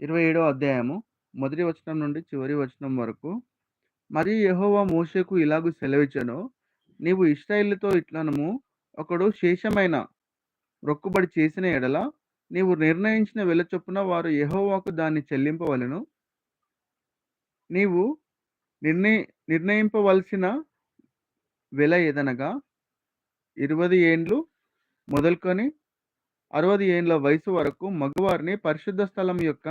27 అధ్యాయము మొదటి వచనం నుండి చివరి వచనం వరకు. మరియు యహోవా మోషేకు ఇలాగూ సెలవిచ్చను నీవు ఇస్రాయిల్తో ఇట్లనము ఒకడు శేషమైన రొక్కుబడి చేసిన ఎడల నీవు నిర్ణయించిన వెల చొప్పున వారు యహోవాకు దాన్ని చెల్లింపవలెను. నీవు నిర్ణయ నిర్ణయింపవలసిన వెల ఏదనగా 20 ఏండ్లు మొదలుకొని 60 ఏండ్ల వయసు వరకు మగవారిని పరిశుద్ధ స్థలం యొక్క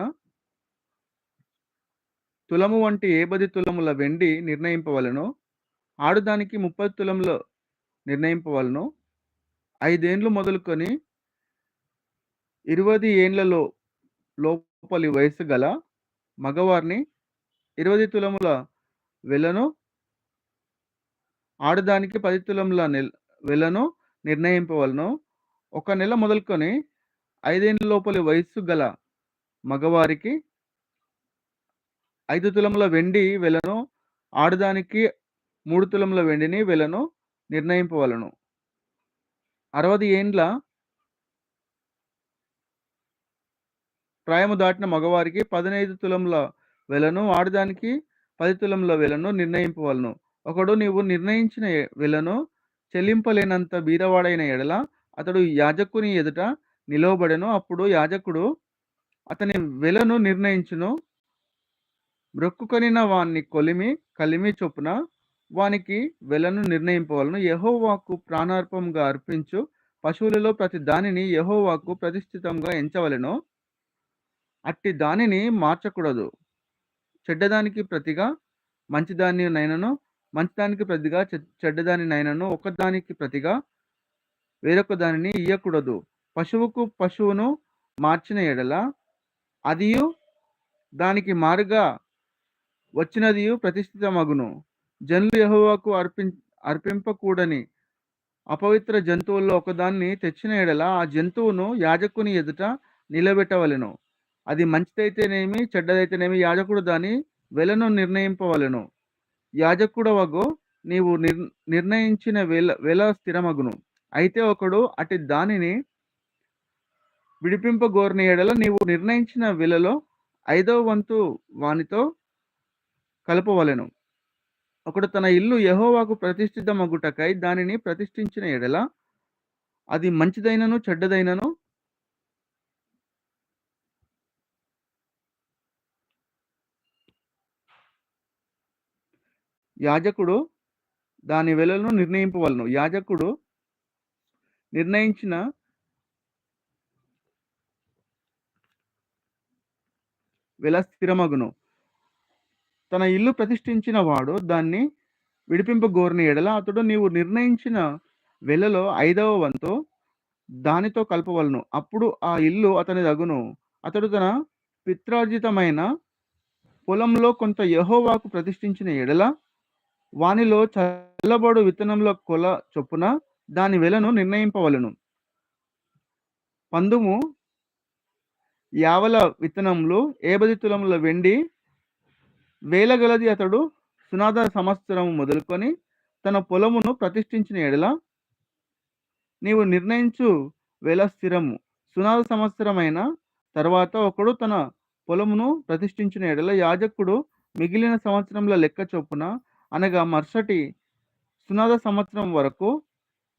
తులము వంటి ఏబది తులముల వెండి నిర్ణయింపవలెను. ఆడదానికి 30 తులములు నిర్ణయింపవలెను. ఐదేండ్లు మొదలుకొని 20 ఏండ్లలో లోపలి వయసు గల మగవారిని 20 తులముల వెలను ఆడదానికి పది తులముల నెల్ వెలను నిర్ణయింపవలెను. ఒక నెల మొదలుకొని ఐదేండ్ల లోపలి వయస్సు గల మగవారికి ఐదు తులముల వెండి వెలను ఆడదానికి మూడు తులముల వెండిని వెలను నిర్ణయింపవలను. అరవది ఏండ్ల ప్రాయము దాటిన మగవారికి 15 తులముల వెలను ఆడదానికి పది తులముల వెలను నిర్ణయింపవలను. ఒకడు నీవు నిర్ణయించిన వెలను చెల్లింపలేనంత బీదవాడైన ఎడల అతడు యాజకుని ఎదుట నిలవబడెను అప్పుడు యాజకుడు అతని వెలను నిర్ణయించును. మ్రొక్కుకొనిన వాణ్ణి కొలిమి కలిమి చొప్పున వానికి వెలను నిర్ణయింపవలను యహోవాకు ప్రాణార్పంగా అర్పించు పశువులలో ప్రతి దానిని యహోవాకు ప్రతిష్ఠితంగా ఎంచవలెను. అట్టి దానిని మార్చకూడదు. చెడ్డదానికి ప్రతిగా మంచిదానినైనను మంచిదానికి ప్రతిగా చెడ్డదాని నైనను ఒకదానికి ప్రతిగా వేరొక దానిని ఇయ్యకూడదు. పశువుకు పశువును మార్చిన ఎడల అదియు దానికి మారుగా వచ్చినదియు ప్రతిష్ఠితమగును. జనులు యహోవాకు అర్పిం అర్పింపకూడని అపవిత్ర జంతువుల్లో ఒకదాన్ని తెచ్చిన ఎడల ఆ జంతువును యాజకుని ఎదుట నిలబెట్టవలెను. అది మంచిదైతేనేమి చెడ్డదైతేనేమి యాజకుడు దాని వెలను నిర్ణయింపవలెను. యాజకుడవగో నీవు నిర్ నిర్ణయించిన వెల వెల స్థిరమగును. అయితే ఒకడు అటు దానిని విడిపింపగోరిన ఎడల నీవు నిర్ణయించిన విలలో ఐదవ వంతు వానితో కలపవలెను. ఒకడు తన ఇల్లు యహోవాకు ప్రతిష్ఠితమగుటకై దానిని ప్రతిష్ఠించిన ఎడల అది మంచిదైనను చెడ్డదైనను యాజకుడు దాని వెలను నిర్ణయింపవలను. యాజకుడు నిర్ణయించిన వెల స్థిరమగును. తన ఇల్లు ప్రతిష్ఠించిన వాడు దాన్ని విడిపింపగోరిన ఎడల అతడు నీవు నిర్ణయించిన వెలలో ఐదవ వంతు దానితో కలపవలను అప్పుడు ఆ ఇల్లు అతని దగును అతడు తన పిత్రార్జితమైన పొలంలో కొంత యహోవాకు ప్రతిష్ఠించిన ఎడల వానిలో చల్లబడు విత్తనంలో కొల చొప్పున దాని వెలను నిర్ణయింపవలెను. పందుము యావల విత్తనములు ఏబది తులముల వెండి వేలగలది అతడు సునాద సంవత్సరము మొదలుకొని తన పొలమును ప్రతిష్ఠించిన ఎడల నీవు నిర్ణయించు వేల స్థిరము. సునాద సంవత్సరమైన తర్వాత ఒకడు తన పొలమును ప్రతిష్ఠించిన ఎడల యాజకుడు మిగిలిన సంవత్సరంలో లెక్క చొప్పున అనగా మరుసటి సునాద సంవత్సరం వరకు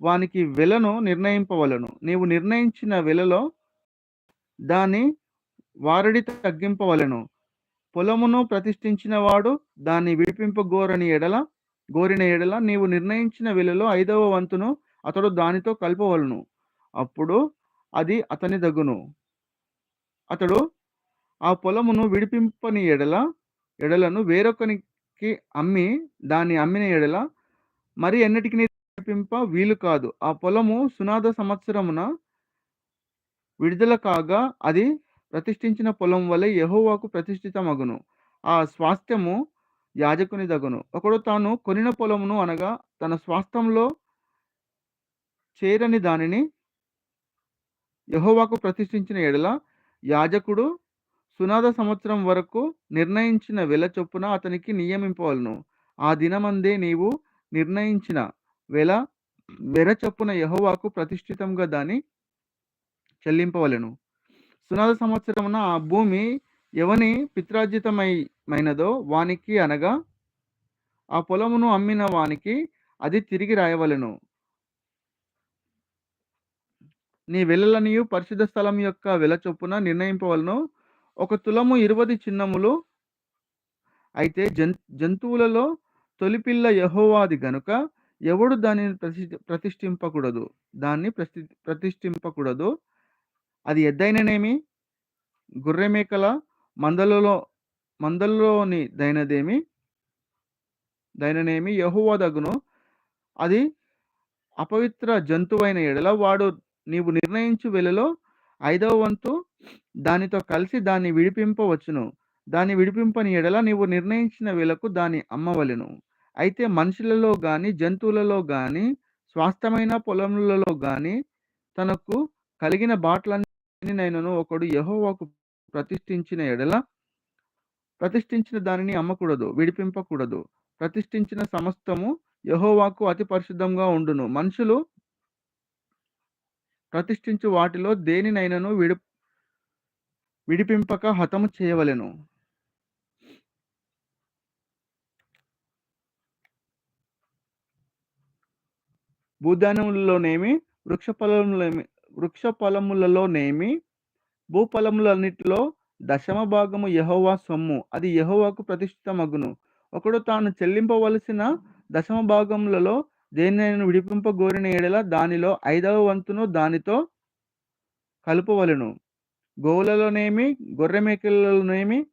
వానికి వెలను నిర్ణయింపవలెను. నీవు నిర్ణయించిన వెలలో దాని వారడి తగ్గింపవలెను. పొలమును ప్రతిష్ఠించిన వాడు దాన్ని విడిపింపగోరని ఎడల గోరిన ఎడల నీవు నిర్ణయించిన వెలలో ఐదవ వంతును అతడు దానితో కలపవలను అప్పుడు అది అతని దగ్గును అతడు ఆ పొలమును విడిపింపని ఎడల ఎడలను వేరొకనికి అమ్మి దాన్ని అమ్మిన ఎడల మరి ఎన్నటికి విడిపింప వీలు కాదు. ఆ పొలము సునాద సంవత్సరమున విడుదల కాగా అది ప్రతిష్ఠించిన పొలం వలె యహోవాకు ప్రతిష్ఠితమగును. ఆ స్వాస్థ్యము యాజకుని దగును ఒకడు తాను కొనిన పొలమును అనగా తన స్వాస్థ్యంలో చేరని దానిని యహోవాకు ప్రతిష్ఠించిన ఎడల యాజకుడు సునాద సంవత్సరం వరకు నిర్ణయించిన వెల చొప్పున అతనికి నియమింపవలను ఆ దినమందే నీవు నిర్ణయించిన వెల వెర చొప్పున యెహోవాకు ప్రతిష్ఠితముగా దాన్ని చెల్లింపవలెను. సునాద సంవత్సరమున ఆ భూమి ఎవని పిత్రార్జితమై మైనదో వానికి అనగా ఆ పొలమును అమ్మిన వానికి అది తిరిగి రాయవలెను. నీ వెలలనియు పరిశుద్ధ స్థలం యొక్క వెల చొప్పున నిర్ణయింపవలను. ఒక తులము ఇరువది చిన్నములు. అయితే జంతువులలో తొలిపిల్ల యహోవాది గనుక ఎవడు దానిని ప్రతి ప్రతిష్ఠింపకూడదు. దాన్ని ప్రతి ప్రతిష్ఠింపకూడదు. అది ఎద్దైననేమి? గొర్రె మేకల మందలలో మందల్లోని దైనదేమి? దైననేమి? యహువదగును అది అపవిత్ర జంతువైన ఎడల వాడు నీవు నిర్ణయించు వెలలో ఐదవ వంతు దానితో కలిసి దాన్ని విడిపింపవచ్చును. దాన్ని విడిపింపని ఎడల నీవు నిర్ణయించిన వెలకు దాన్ని అమ్మవలెను. అయితే మనుషులలో కానీ జంతువులలో కానీ స్వాస్థమైన పొలములలో కానీ తనకు కలిగిన బాటలన్నైనను ఒకడు యహోవాకు ప్రతిష్ఠించిన ఎడల ప్రతిష్ఠించిన దానిని అమ్మకూడదు విడిపింపకూడదు. ప్రతిష్ఠించిన సమస్తము యహోవాకు అతి పరిశుద్ధంగా ఉండును. మనుషులు ప్రతిష్ఠించు వాటిలో దేనినైనను విడి విడిపింపక హతము చేయవలెను. భూధాన్యములలోనేమి వృక్ష ఫలములేమి వృక్ష ఫలములలోనేమి భూఫలములన్నిటిలో దశమ భాగము యహోవా సొమ్ము అది యహోవాకు ప్రతిష్ఠితమగును. ఒకడు తాను చెల్లింపవలసిన దశమ భాగములలో దేనినైనా విడిపింపగోరిన ఏడల దానిలో ఐదవ వంతును దానితో కలుపవలెను. గోవులలోనేమి గొర్రె మేకలలోనేమి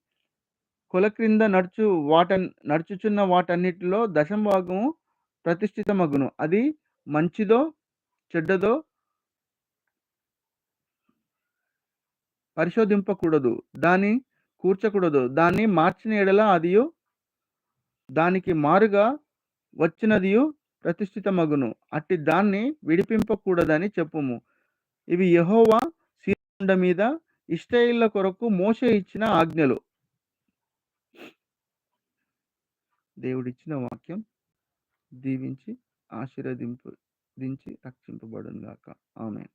కొల క్రింద నడుచు వాట నడుచుచున్న వాటన్నిటిలో దశమ భాగము ప్రతిష్ఠితమగును. అది మంచిదో చెడ్డదో పరిశోధింపకూడదు. దాన్ని కూర్చకూడదు. దాన్ని మార్చిన ఎడల అదియు దానికి మారుగా వచ్చినదియు ప్రతిష్ఠితమగును. అట్టి దాన్ని విడిపింపకూడదని చెప్పుము. ఇవి యహోవా సీడ మీద ఇష్టైళ్ళ కొరకు మోస ఇచ్చిన ఆజ్ఞలు. దేవుడిచ్చిన వాక్యం దీవించి ఆశీర్వదింపు దించి రక్షింపబడును గాక ఆమె